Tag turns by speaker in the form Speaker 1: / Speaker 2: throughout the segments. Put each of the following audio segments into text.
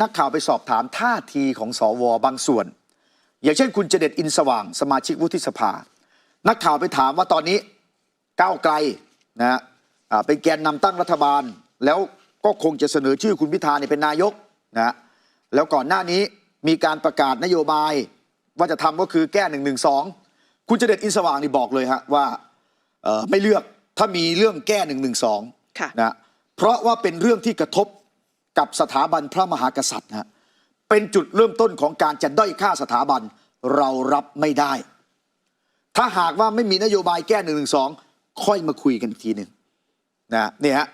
Speaker 1: นักข่าวไปสอบถามท่าทีของสวบางส่วน อย่างเช่นคุณเจเด็ดอินสว่าง สมาชิกวุฒิสภา นักข่าวไปถามว่าตอนนี้ก้าวไกลนะฮะอ่าเป็นแกนนำตั้งรัฐบาล แล้วก็คงจะเสนอชื่อคุณพิธาเนี่ยเป็นนายกนะฮะแล้วก่อนหน้านี้มีการประกาศนโยบายว่าจะทำก็คือแก้หนึ่งหนึ่งสองคุณเจเด็ดอินสว่างนี่บอกเลยฮะว่าเอ่อไม่เลือกถ้ามีเรื่องแก้หนึ่งหนึ่งสอง
Speaker 2: ค่ะ
Speaker 1: นะเพราะว่าเป็นเรื่องที่กระทบ กับสถาบันพระมหากษัตริย์นะเป็นจุดเริ่มต้นของการจะด้อยค่าสถาบันเรารับไม่ได้ ถ้าหากว่าไม่มีนโยบายแก้หนึ่งหนึ่งสองค่อยมาคุยกันอีกทีหนึ่งนะเนี่ยฮะ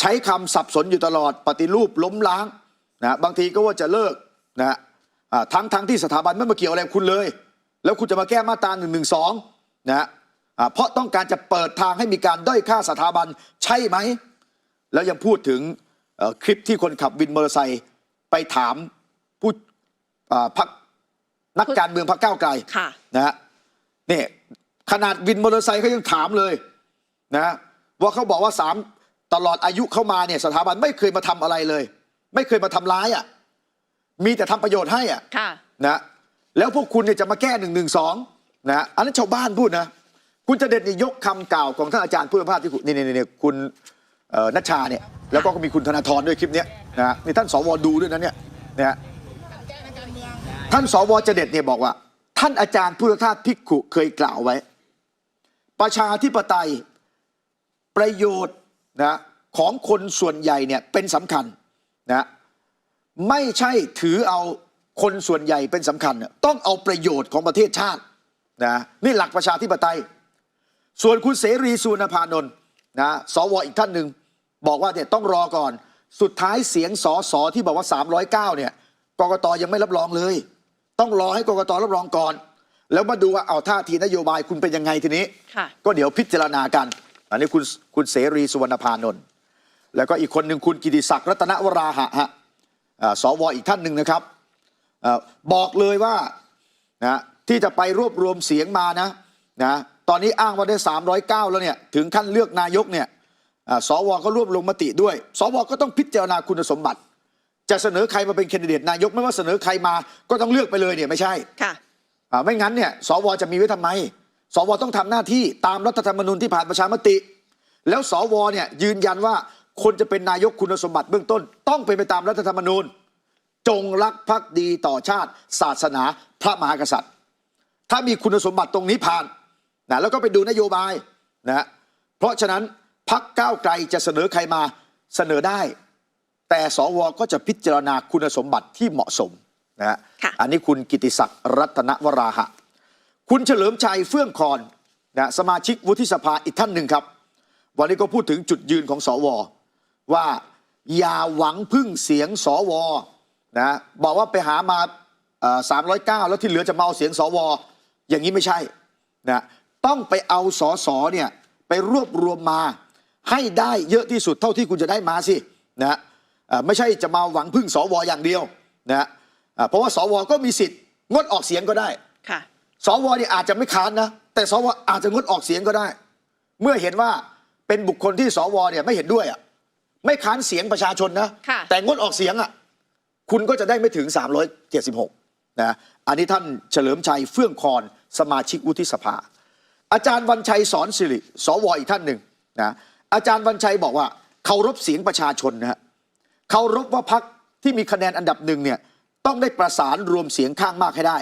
Speaker 1: ใช้คำสับสนอยู่ตลอดปฏิรูปล้มล้างนะบางทีก็ว่าจะเลิกนะทั้งทั้งที่สถาบันไม่มาเกี่ยวอะไรคุณเลย แล้วคุณจะมาแก้มาตราหนึ่งหนึ่งสองนะเพราะต้องการจะเปิดทางให้มีการด้อยค่าสถาบันใช่ไหม แล้วยังพูดถึง คลิปที่คนขับวินมอเตอร์ไซค์ไปถามผู้อ่าพักนักการเมืองพรรคก้าวไกล
Speaker 2: ค่ะ
Speaker 1: นะฮะนี่ขนาดวินมอเตอร์ไซค์เขายังถามเลยนะว่าเขาบอกว่าสามตลอดอายุเข้ามาเนี่ยสถาบันไม่เคยมาทำอะไรเลย ไม่เคยมาทำร้ายอะมีแต่ทำประโยชน์ให้อะ
Speaker 2: ค่ะ
Speaker 1: นะแล้วพวกคุณเนี่ยจะมาแก้หนึ่งหนึ่งสองนะอันนั้นชาวบ้านพูดนะคุณจะเด็ดนี่ยกคำกล่าวของท่านอาจารย์ผู้พิพากษาที่คุณนี่นี่นี่คุณเอ่อนัชชาเนี่ย แล้วก็มีคุณธนาธรด้วยคลิปเนี้ยนะนี่ท่านสวดูด้วยนะเนี่ยนะฮะท่านสวจเด็ดเนี่ยบอกว่า ท่านอาจารย์พุทธทาสพิกขุเคยกล่าวไว้ ประชาธิปไตยประโยชน์นะของคนส่วนใหญ่เนี่ยเป็นสำคัญนะไม่ใช่ถือเอาคนส่วนใหญ่เป็นสำคัญ ต้องเอาประโยชน์ของประเทศชาตินะนี่หลักประชาธิปไตย ส่วนคุณเสรีสุวรรณพานนท์นะสวอีกท่านหนึ่ง บอกว่าเนี่ยต้องรอก่อน สุดท้ายเสียงสอสอที่บอกว่า 309เนี่ยกกตยังไม่รับรองเลย ต้องรอให้กกตรับรองก่อน แล้วมาดูว่าเอาท่าทีนโยบายคุณเป็นยังไงทีนี้
Speaker 2: ค่ะ
Speaker 1: ก็เดี๋ยวพิจารณากัน อันนี้คุณคุณเสรีสุวรรณพานนท์แล้วก็อีกคนหนึ่งคุณกิติศักดิ์รัตนวราหะฮะอ่าสวอีกท่านหนึ่งนะครับอาบอกเลยว่านะที่จะไปรวบรวมเสียงมานะนะตอนนี้อ้างว่าได้ 309 แล้วเนี่ยถึงขั้นเลือกนายกเนี่ยอ่า สวก็รวบรวมมติด้วย สวก็ต้องพิจารณาคุณสมบัติ จะเสนอใครมาเป็นแคนดิเดตนายกไม่ว่าเสนอใครมาก็ต้องเลือกไปเลยเนี่ยไม่ใช่
Speaker 2: ค่ะ
Speaker 1: อ่าไม่งั้นเนี่ยสวจะมีไว้ทำไม สวต้องทำหน้าที่ตามรัฐธรรมนูญที่ผ่านประชามติ แล้วสวเนี่ยยืนยันว่าคนจะเป็นนายกคุณสมบัติเบื้องต้น ต้องเป็นไปตามรัฐธรรมนูญ จงรักภักดีต่อชาติ ศาสนาพระมหากษัตริย์ ถ้ามีคุณสมบัติตรงนี้ผ่านนะแล้วก็ไปดูนโยบายนะเพราะฉะนั้น พักก้าวไกลจะเสนอใครมาเสนอได้ แต่สวก็จะพิจารณาคุณสมบัติที่เหมาะสมนะฮะ
Speaker 2: ค่ะ
Speaker 1: อันนี้คุณกิติศักดิ์รัตนวราหะ คุณเฉลิมชัยเฟื่องคอนนะสมาชิกวุฒิสภาอีกท่านหนึ่งครับ วันนี้ก็พูดถึงจุดยืนของสว ว่าอย่าหวังพึ่งเสียงสวนะบอกว่าไปหามาสามร้อยเก้าแล้วที่เหลือจะมาเอาเสียงสว อย่างนี้ไม่ใช่นะต้องไปเอาสอสอเนี่ยไปรวบรวมมา ให้ได้เยอะที่สุดเท่าที่คุณจะได้มาสินะเอ่อไม่ใช่จะมาหวังพึ่งสวอย่างเดียวนะอ่าเพราะว่าสวก็มีสิทธิ์งดออกเสียงก็ได้
Speaker 2: ค่ะ
Speaker 1: สวเนี่ยอาจจะไม่ค้านนะแต่สวอาจจะงดออกเสียงก็ได้ เมื่อเห็นว่าเป็นบุคคลที่สวเนี่ยไม่เห็นด้วยอะไม่ค้านเสียงประชาชนนะ
Speaker 2: ค่ะ
Speaker 1: แต่งดออกเสียงอะคุณก็จะได้ไม่ถึง 376นะอันนี้ท่านเฉลิมชัยเฟื่องคอนสมาชิกวุฒิสภา อาจารย์วันชัยสอนสิริสวอีกท่านหนึ่งนะ อาจารย์วันชัยบอกว่าเคารพเสียงประชาชนนะฮะเคารพว่าพักที่มีคะแนนอันดับหนึ่งเนี่ยต้องได้ประสานรวมเสียงข้างมากให้ได้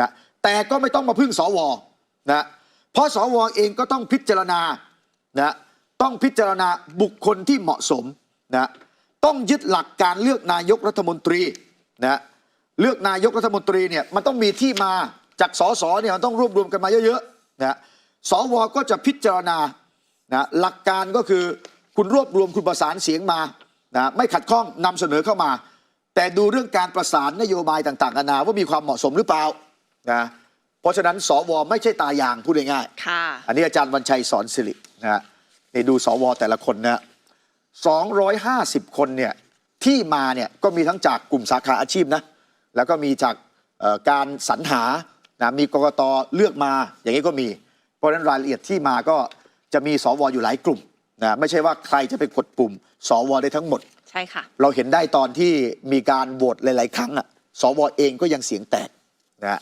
Speaker 1: นะแต่ก็ไม่ต้องมาพึ่งสวนะเพราะสวเองก็ต้องพิจารณานะต้องพิจารณาบุคคลที่เหมาะสมนะต้องยึดหลักการเลือกนายกรัฐมนตรีนะเลือกนายกรัฐมนตรีเนี่ยมันต้องมีที่มาจากสสเนี่ยมันต้องรวบรวมกันมาเยอะๆนะสวก็จะพิจารณา นะหลักการก็คือคุณรวบรวมคุณประสานเสียงมานะไม่ขัดข้องนำเสนอเข้ามา แต่ดูเรื่องการประสานนโยบายต่างๆนานาว่ามีความเหมาะสมหรือเปล่านะเพราะฉะนั้นสวไม่ใช่ตายางพูดง่ายๆ
Speaker 2: ค่ะ
Speaker 1: อันนี้อาจารย์วันชัยสอนสิรินะฮะนี่ดูสวแต่ละคนนะ250 คนเนี่ยที่มาเนี่ยก็มีทั้งจากกลุ่มสาขาอาชีพนะแล้วก็มีจากเอ่อการสรรหานะมีกกตเลือกมาอย่างนี้ก็มี เพราะฉะนั้นรายละเอียดที่มาก็ จะมีสวอยู่หลายกลุ่มนะไม่ใช่ว่าใครจะไปกดปุ่ม สวได้ทั้งหมด
Speaker 2: ใช่ค่ะ
Speaker 1: เราเห็นได้ตอนที่มีการโหวตหลาย ๆ ครั้งอะสวเองก็ยังเสียงแตกนะฮะ